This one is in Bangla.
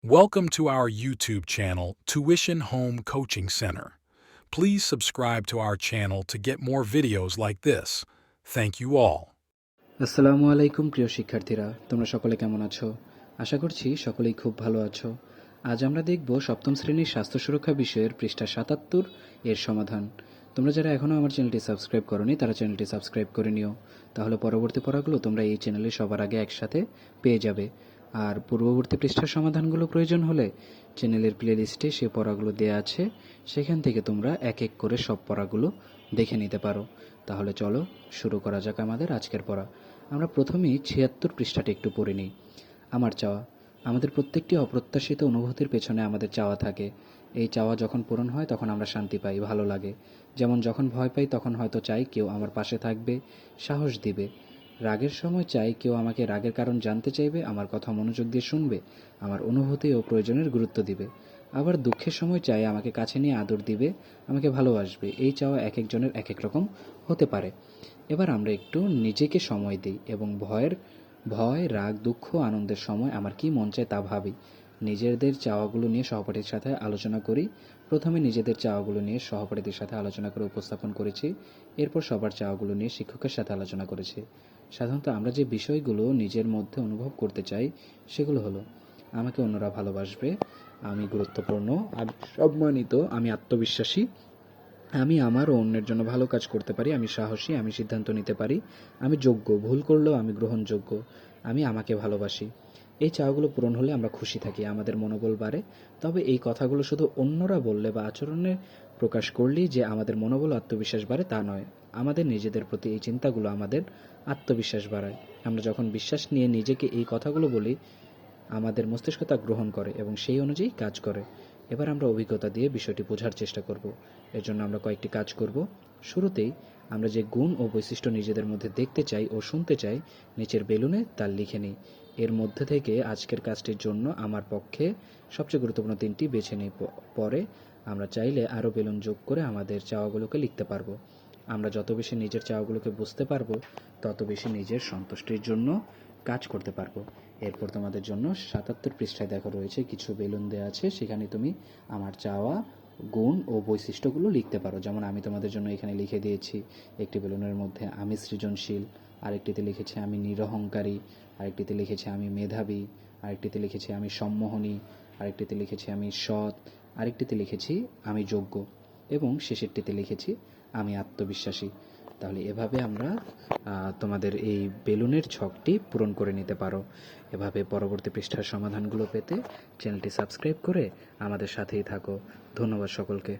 Welcome to our YouTube channel, Tuition Home Coaching Center. Please subscribe to our channel to get more videos like this. Thank you all. আসসালামু আলাইকুম প্রিয় শিক্ষার্থীরা তোমরা সকলে কেমন আছো আশা করছি সকলেই খুব ভালো আছো আজ আমরা দেখব সপ্তম শ্রেণীর স্বাস্থ্য সুরক্ষা বিষয়ের পৃষ্ঠা সাতাত্তর এর সমাধান তোমরা যারা এখনও আমার চ্যানেলটি সাবস্ক্রাইব করনি তারা চ্যানেলটি সাবস্ক্রাইব করে নিও তাহলে পরবর্তী পড়াগুলো তোমরা এই চ্যানেলে সবার আগে একসাথে পেয়ে যাবে আর পূর্ববর্তী পৃষ্ঠার সমাধানগুলো প্রয়োজন হলে চ্যানেলের প্লেলিস্টে সে পড়াগুলো দেওয়া আছে। সেখান থেকে তোমরা এক এক করে সব পড়াগুলো দেখে নিতে পারো। তাহলে চলো শুরু করা যাক আমাদের আজকের পড়া। আমরা প্রথমেই ছিয়াত্তর পৃষ্ঠাটি একটু পড়ে নিই। আমার চাওয়া। আমাদের প্রত্যেকটি অপ্রত্যাশিত অনুভূতির পেছনে আমাদের চাওয়া থাকে। এই চাওয়া যখন পূরণ হয়, তখন আমরা শান্তি পাই, ভালো লাগে। যেমন যখন ভয় পাই, তখন হয়তো চাই কেউ আমার পাশে থাকবে, সাহস দিবে। রাগের সময় চাই কেউ আমাকে রাগের কারণ জানতে চাইবে, আমার কথা মনোযোগ দিয়ে শুনবে, আমার অনুভূতি ও প্রয়োজনের গুরুত্ব দিবে। আবার দুঃখের সময় চাই আমাকে কাছে নিয়ে আদর দিবে, আমাকে ভালোবাসবে, এই চাওয়া এক একজনের এক এক রকম হতে পারে। এবার আমরা একটু নিজেকে সময় দিই এবং ভয়ের, ভয়, রাগ, দুঃখ, আনন্দের সময় আমার কি মন চায় তা ভাবি। নিজেদের চাওয়াগুলো নিয়ে সহপাঠীর সাথে আলোচনা করি। প্রথমে নিজেদের চাওয়াগুলো নিয়ে সহপাঠীদের সাথে আলোচনা করে উপস্থাপন করেছি। এরপর সবার চাওয়াগুলো নিয়ে শিক্ষকের সাথে আলোচনা করেছি। সাধারণত আমরা যে বিষয়গুলো নিজের মধ্যে অনুভব করতে চাই, সেগুলো হলো, আমাকে অন্যরা ভালোবাসবে, আমি গুরুত্বপূর্ণ, আমি সম্মানিত, আমি আত্মবিশ্বাসী, আমি আমার ও অন্যের জন্য ভালো কাজ করতে পারি, আমি সাহসী, আমি সিদ্ধান্ত নিতে পারি, আমি যোগ্য, ভুল করলেও আমি গ্রহণযোগ্য, আমি আমাকে ভালোবাসি। এই চাওয়াগুলো পূরণ হলে আমরা খুশি থাকি, আমাদের মনোবল বাড়ে। তবে এই কথাগুলো শুধু অন্যরা বললে বা আচরণে প্রকাশ করলেই যে আমাদের মনোবল আত্মবিশ্বাস বাড়ে তা নয়। আমাদের নিজেদের প্রতি এই চিন্তাগুলো আমাদের আত্মবিশ্বাস বাড়ায়। আমরা যখন বিশ্বাস নিয়ে নিজেকে এই কথাগুলো বলি, আমাদের মস্তিষ্ক তা গ্রহণ করে এবং সেই অনুযায়ী কাজ করে। এবার আমরা অভিজ্ঞতা দিয়ে বিষয়টি বোঝার চেষ্টা করব। এর জন্য আমরা কয়েকটি কাজ করব। শুরুতেই আমরা যে গুণ ও বৈশিষ্ট্য নিজেদের মধ্যে দেখতে চাই ও শুনতে চাই, নিচের বেলুনে তা লিখে নিই। এর মধ্যে থেকে আজকের কাজটির জন্য আমার পক্ষে সবচেয়ে গুরুত্বপূর্ণ তিনটি বেছে নিই। পরে আমরা চাইলে আরও বেলুন যোগ করে আমাদের চাওয়াগুলোকে লিখতে পারব। আমরা যত বেশি নিজের চাওয়াগুলোকে বুঝতে পারব, তত বেশি নিজের সন্তুষ্টির জন্য কাজ করতে পারব। এরপর তোমাদের জন্য সাতাত্তর পৃষ্ঠায় দেখা রয়েছে, কিছু বেলুন দেওয়া আছে, সেখানে তুমি আমার চাওয়া গুণ ও বৈশিষ্ট্যগুলো লিখতে পারো। যেমন আমি তোমাদের জন্য এখানে লিখে দিয়েছি একটি বেলুনের মধ্যে, আমি সৃজনশীল আরেকটিতে লিখেছি, আমি নিরহংকারী আরেকটিতে লিখেছি, আমি মেধাবী আরেকটিতে লিখেছি, আমি সম্মোহনী আরেকটিতে লিখেছি, আমি সৎ আরেকটিতে লিখেছি, আমি যোগ্য এবং শেষেরটিতে লিখেছি, আমি আত্মবিশ্বাসী তাহলে এভাবে আমরা তোমাদের এই বেলুনের ছকটি পূরণ করে নিতে পারো। এভাবে পরবর্তী পৃষ্ঠার সমাধানগুলো পেতে চ্যানেলটি সাবস্ক্রাইব করে আমাদের সাথেই থাকো। ধন্যবাদ সকলকে।